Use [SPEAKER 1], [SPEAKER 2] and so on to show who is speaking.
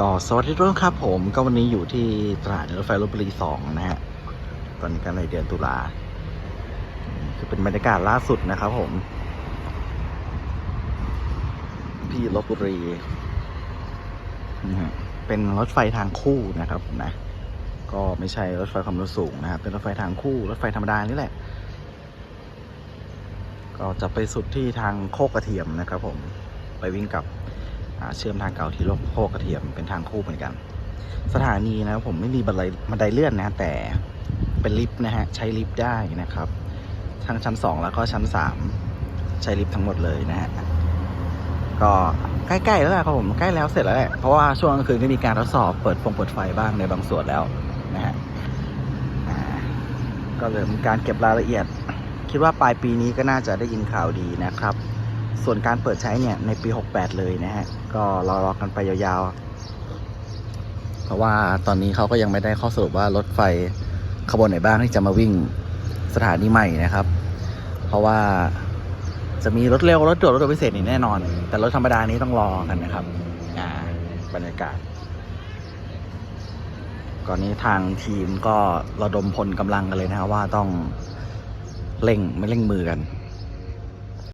[SPEAKER 1] ก็สวัสดีทุกท่านครับผมก็วันนี้อยู่ที่ตลาดรถไฟลบบุรีสองนะฮะตอนนี้กันในเดือนตุลาคือเป็นบรรยากาศล่าสุดนะครับผม ที่ลบบุรีนะฮะเป็นรถไฟทางคู่นะครับนะ ก็ไม่ใช่รถไฟความเร็วสูงนะครับเป็นรถไฟทางคู่รถไฟธรรมดานี่แหละ ก็จะไปสุดที่ทางโคกกระเทียมนะครับผมไปวิ่งกับ เชื่อมทางเก่าที่โลกโคกกระเทียมเป็นทางคู่เหมือนกัน สถานีนะผมไม่มีบันไดบันไดเลื่อนนะแต่เป็นลิฟต์นะฮะใช้ลิฟต์ได้นะครับ ทั้งชั้นสองแล้วก็ชั้นสามใช้ลิฟต์ทั้งหมดเลยนะฮะก็ใกล้ๆแล้วแหละครับผมใกล้แล้วเสร็จแล้วแหละเพราะว่าช่วงกลางคืนก็มีการทดสอบเปิดฟงเปิดไฟบ้างในบางส่วนแล้วนะฮะก็เลยมีการเก็บรายละเอียด คิดว่าปลายปีนี้ก็น่าจะได้ยินข่าวดีนะครับ ส่วนการเปิดใช้เนี่ยในปี 68 เลยนะฮะ ก็รอรอกันไปยาวๆ เพราะว่าตอนนี้เขาก็ยังไม่ได้ข้อสรุปว่ารถไฟขบวนไหนบ้างที่จะมาวิ่งสถานีใหม่นะครับ เพราะว่าจะมีรถเร็ว รถด่วนรถด่วนพิเศษนี่แน่นอน แต่รถธรรมดานี้ต้องรอกันนะครับ อ่า บรรยากาศ ก่อนนี้ทางทีมก็ระดมพลกำลังกันเลยนะครับว่าต้องเร่งไม่เร่งมือกัน